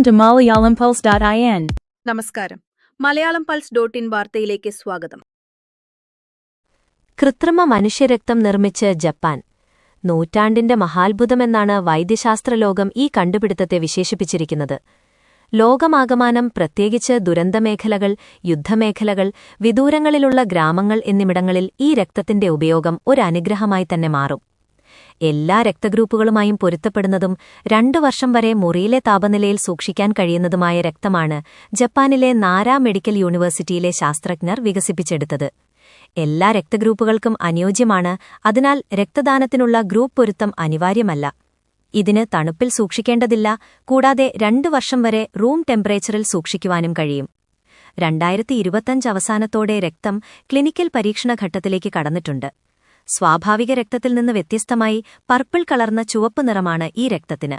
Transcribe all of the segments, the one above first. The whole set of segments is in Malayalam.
to MalayalamPulse.in. നമസ്കാരം. മലയാളം പൾസ് ഡോട്ട് ഇൻ വാർത്തയിലേക്ക് സ്വാഗതം. കൃത്രിമ മനുഷ്യരക്തം നിർമ്മിച്ച് ജപ്പാൻ. നൂറ്റാണ്ടിന്റെ മഹാത്ഭുതമെന്നാണ് വൈദ്യശാസ്ത്രലോകം ഈ കണ്ടുപിടുത്തത്തെ വിശേഷിപ്പിച്ചിരിക്കുന്നത്. ലോകമാകമാനം പ്രത്യേകിച്ച് ദുരന്തമേഖലകൾ യുദ്ധമേഖലകൾ വിദൂരങ്ങളിലുള്ള ഗ്രാമങ്ങൾ എന്നിവിടങ്ങളിൽ ഈ രക്തത്തിന്റെ ഉപയോഗം ഒരു അനുഗ്രഹമായി തന്നെ മാറും. എല്ലാ രക്തഗ്രൂപ്പുകളുമായും പൊരുത്തപ്പെടുന്നതും രണ്ടു വർഷം വരെ മുറിയിലെ താപനിലയിൽ സൂക്ഷിക്കാൻ കഴിയുന്നതുമായ രക്തമാണ് ജപ്പാനിലെ നാരാ മെഡിക്കൽ യൂണിവേഴ്സിറ്റിയിലെ ശാസ്ത്രജ്ഞർ വികസിപ്പിച്ചെടുത്തത്. എല്ലാ രക്തഗ്രൂപ്പുകൾക്കും അനുയോജ്യമാണ് അതിനാൽ രക്തദാനത്തിനുള്ള ഗ്രൂപ്പ് പൊരുത്തം അനിവാര്യമല്ല. ഇതിന് തണുപ്പിൽ സൂക്ഷിക്കേണ്ടതില്ല കൂടാതെ രണ്ടു വർഷം വരെ റൂം ടെമ്പറേച്ചറിൽ സൂക്ഷിക്കുവാനും കഴിയും. രണ്ടായിരത്തി ഇരുപത്തഞ്ച് അവസാനത്തോടെ രക്തം ക്ലിനിക്കൽ പരീക്ഷണഘട്ടത്തിലേക്ക് കടന്നിട്ടുണ്ട്. സ്വാഭാവിക രക്തത്തിൽ നിന്ന് വ്യത്യസ്തമായി പർപ്പിൾ കളർന്ന ചുവപ്പ് നിറമാണ് ഈ രക്തത്തിന്.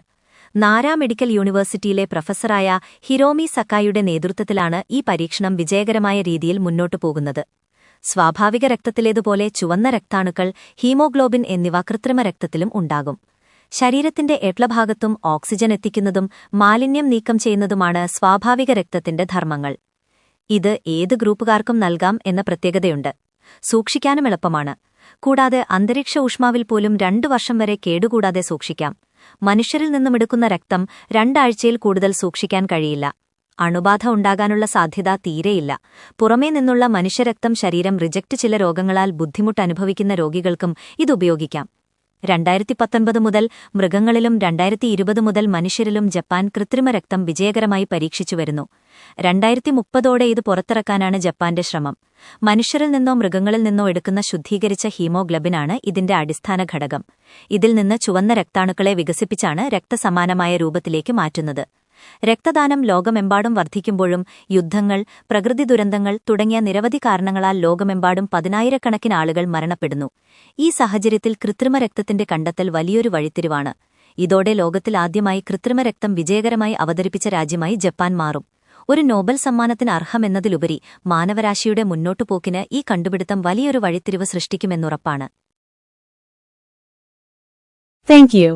നാരാ മെഡിക്കൽ യൂണിവേഴ്സിറ്റിയിലെ പ്രൊഫസറായ ഹിരോമി സക്കായുടെ നേതൃത്വത്തിലാണ് ഈ പരീക്ഷണം വിജയകരമായ രീതിയിൽ മുന്നോട്ടു പോകുന്നത്. സ്വാഭാവിക രക്തത്തിലേതുപോലെ ചുവന്ന രക്താണുക്കൾ ഹീമോഗ്ലോബിൻ എന്നിവ കൃത്രിമ രക്തത്തിലും ഉണ്ടാകും. ശരീരത്തിന്റെ എട്ലഭാഗത്തും ഓക്സിജൻ എത്തിക്കുന്നതും മാലിന്യം നീക്കം ചെയ്യുന്നതുമാണ് സ്വാഭാവിക രക്തത്തിന്റെ ധർമ്മങ്ങൾ. ഇത് ഏത് ഗ്രൂപ്പുകാർക്കും നൽകാം എന്ന പ്രത്യേകതയുണ്ട്. സൂക്ഷിക്കാനും എളുപ്പമാണ്. കൂടാതെ അന്തരീക്ഷ ഊഷ്മാവിൽ പോലും രണ്ടു വർഷം വരെ കേടുകൂടാതെ സൂക്ഷിക്കാം. മനുഷ്യരിൽ നിന്നുമെടുക്കുന്ന രക്തം രണ്ടാഴ്ചയിൽ കൂടുതൽ സൂക്ഷിക്കാൻ കഴിയില്ല. അണുബാധ ഉണ്ടാകാനുള്ള സാധ്യത തീരെയില്ല. പുറമേ നിന്നുള്ള മനുഷ്യരക്തം ശരീരം റിജക്റ്റ് ചില രോഗങ്ങളാൽ ബുദ്ധിമുട്ടനുഭവിക്കുന്ന രോഗികൾക്കും ഇതുപയോഗിക്കാം രണ്ടായിരത്തി പത്തൊൻപത് മുതൽ മൃഗങ്ങളിലും രണ്ടായിരത്തി ഇരുപത് മുതൽ മനുഷ്യരിലും ജപ്പാൻ കൃത്രിമ രക്തം വിജയകരമായി പരീക്ഷിച്ചു വരുന്നു. രണ്ടായിരത്തി മുപ്പതോടെ ഇത് പുറത്തിറക്കാനാണ് ജപ്പാന്റെ ശ്രമം. മനുഷ്യരിൽ നിന്നോ മൃഗങ്ങളിൽ നിന്നോ എടുക്കുന്ന ശുദ്ധീകരിച്ച ഹീമോഗ്ലബിനാണ് ഇതിന്റെ അടിസ്ഥാന ഘടകം. ഇതിൽ നിന്ന് ചുവന്ന രക്താണുക്കളെ വികസിപ്പിച്ചാണ് രക്തസമാനമായ രൂപത്തിലേക്ക് മാറ്റുന്നത്. രക്തദാനം ലോകമെമ്പാടും വർദ്ധിക്കുമ്പോഴും യുദ്ധങ്ങൾ പ്രകൃതി ദുരന്തങ്ങൾ തുടങ്ങിയ നിരവധി കാരണങ്ങളാൽ ലോകമെമ്പാടും പതിനായിരക്കണക്കിന് ആളുകൾ മരണപ്പെടുന്നു. ഈ സാഹചര്യത്തിൽ കൃത്രിമ രക്തത്തിന്റെ കണ്ടെത്തൽ വലിയൊരു വഴിത്തിരിവാണ്. ഇതോടെ ലോകത്തിൽ ആദ്യമായി കൃത്രിമ രക്തം വിജയകരമായി അവതരിപ്പിച്ച രാജ്യമായി ജപ്പാൻ മാറും. ഒരു നോബൽ സമ്മാനത്തിന് അർഹമെന്നതിലുപരി മാനവരാശിയുടെ മുന്നോട്ടുപോക്കിന് ഈ കണ്ടുപിടുത്തം വലിയൊരു വഴിത്തിരിവ് സൃഷ്ടിക്കുമെന്നുറപ്പാണ് Thank you.